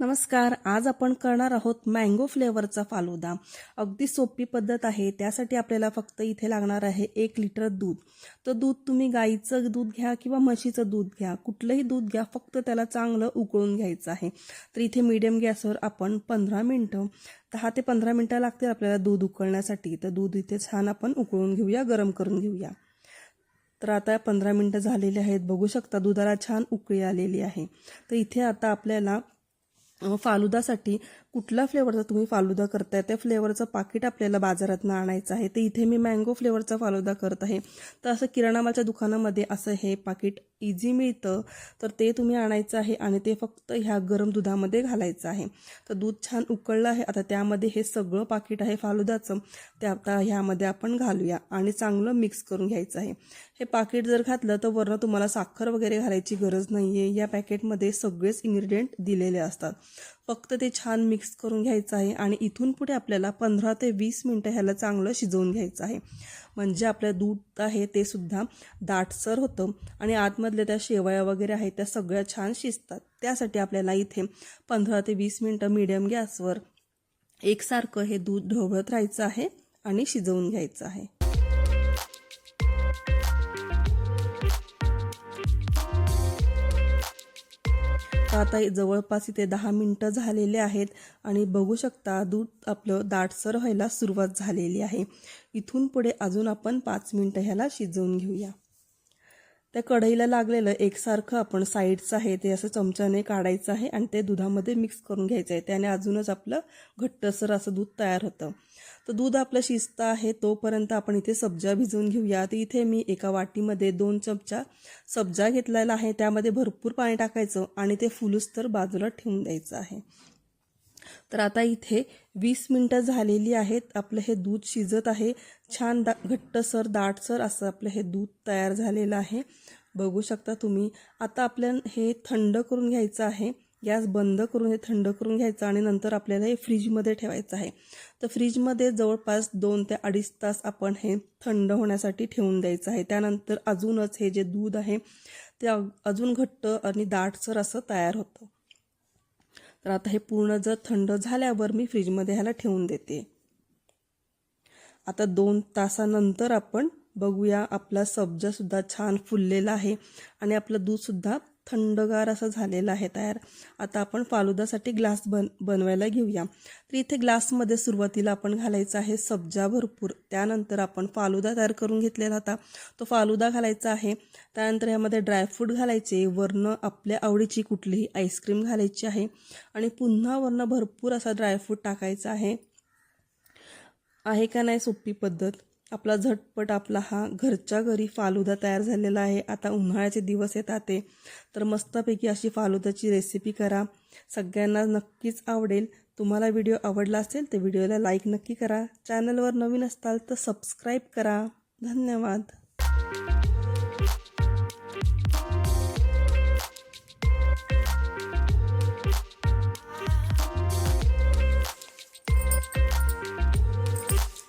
नमस्कार आज आपण करणार आहोत मँगो फ्लेवरचा फालुदा. अगदी सोपी पद्धत आहे. त्यासाठी आपल्याला फक्त इथे लागणार आहे एक लिटर दूध. तर दूध तुम्ही गाईचं दूध घ्या किंवा म्हशीचं दूध घ्या. कुठलंही दूध घ्या फक्त त्याला चांगलं उकळून घ्यायचं आहे. तर इथे मीडियम गॅसवर आपण पंधरा मिनटं दहा ते पंधरा मिनटं लागतील आपल्याला दूध उकळण्यासाठी. तर दूध इथे छान आपण उकळून घेऊया गरम करून घेऊया. तर आता पंधरा मिनटं झालेली आहेत. बघू शकता दुधाला छान उकळी आलेली आहे. तर इथे आता आपल्याला फालुदासाठी कुठला फ्लेवरचा तुम्ही फालुदा करताय? त्या फ्लेवरचं पाकिट आपल्याला बाजारातनं आणायचं आहे. तर इथे मी मँगो फ्लेवरचा फालुदा करत आहे. तर असं किराणामालच्या दुकानामध्ये असं हे पाकिट इझी मिळतं. तर ते तुम्ही आणायचं आहे आणि ते फक्त ह्या गरम दुधामध्ये घालायचं आहे. तर दूध छान उकळलं आहे. आता त्यामध्ये हे सगळं पाकिट आहे फालुदाचं. ते आता ह्यामध्ये आपण घालूया आणि चांगलं मिक्स करून घ्यायचं आहे. हे पाकिट जर घातलं तर वरनं तुम्हाला साखर वगैरे घालायची गरज नाही आहे या पॅकेटमध्ये सगळेच इन्ग्रेडियंट दिलेले असतात. फक्त ते छान मिक्स करून घ्यायचं आहे आणि इथून पुढे आपल्याला पंधरा ते वीस मिनटं ह्याला चांगलं शिजवून घ्यायचं आहे. म्हणजे आपलं दूध आहे ते सुद्धा दाटसर होतं आणि आतमधल्या त्या शेवया वगैरे आहेत त्या सगळ्या छान शिजतात. त्यासाठी आपल्याला इथे पंधरा ते वीस मिनटं मिडियम गॅसवर एकसारखं हे दूध ढवळत राहायचं आहे आणि शिजवून घ्यायचं आहे. तर आता जवळपास इथे दहा मिनटं झालेले आहेत आणि बघू शकता दूध आपलं दाटसर व्हायला सुरुवात झालेली आहे. इथून पुढे अजून आपण पाच मिनटं ह्याला शिजवून घेऊया. त्या कढईला लागलेलं एकसारखं आपण साईडचं आहे ते असं चमच्याने काढायचं आहे आणि ते दुधामध्ये मिक्स करून घ्यायचं आहे. त्याने अजूनच आपलं घट्टसर असं दूध तयार होतं. तर दूध आपलं शिजतं आहे तोपर्यंत आपण इथे सब्जा भिजवून घेऊया. तर इथे मी एका वाटीमध्ये दोन चमचा सब्जा घेतलेला आहे. त्यामध्ये भरपूर पाणी टाकायचं आणि ते फुलूस तर बाजूला ठेवून द्यायचं आहे. तर आता इथे वीस मिनटं झालेली आहेत. आपलं हे दूध शिजत आहे. छान दा घट्टसर दाटसर असं आपलं हे दूध तयार झालेलं आहे. बघू शकता तुम्ही. आता आपल्याला हे थंड करून घ्यायचं आहे. गॅस बंद करून हे थंड करून घ्यायचं आणि नंतर आपल्याला हे फ्रीजमध्ये ठेवायचं आहे. तर फ्रीजमध्ये जवळपास दोन ते अडीच तास आपण हे थंड होण्यासाठी ठेवून द्यायचं आहे. त्यानंतर अजूनच हे जे दूध आहे ते अग- अजून घट्ट आणि दाटसर असं तयार होतं. तर आता हे पूर्ण जर थंड झाल्यावर मी फ्रीजमध्ये ह्याला ठेवून देते. आता दोन तासानंतर आपण बघूया आपला सब्जासुद्धा छान फुललेला आहे आणि आपलं दूधसुद्धा थंडगार असं झालेलं आहे तयार. आता आपण फालुदासाठी ग्लास बन बनवायला घेऊया. तर इथे ग्लासमध्ये सुरुवातीला आपण घालायचं आहे सब्जा भरपूर. त्यानंतर आपण फालुदा तयार करून घेतलेला होता. तो फालुदा घालायचा आहे. त्यानंतर ह्यामध्ये ड्रायफ्रूट घालायचे. वरनं आपल्या आवडीची कुठलीही आईस्क्रीम घालायची आहे. आणि पुन्हा वरनं भरपूर असा ड्रायफ्रूट टाकायचा आहे. आहे का नाही सोपी पद्धत? आपला झटपट आपला हा घरच्या घरी फालुदा तयार झालेला आहे. आता उन्हाळ्याचे दिवस येतात ते तर मस्तपैकी अशी फालुदाची रेसिपी करा. सगळ्यांना नक्कीच आवडेल. तुम्हाला व्हिडिओ आवडला असेल तर व्हिडिओला लाईक नक्की करा. चॅनलवर नवीन असताल तर सबस्क्राईब करा. धन्यवाद.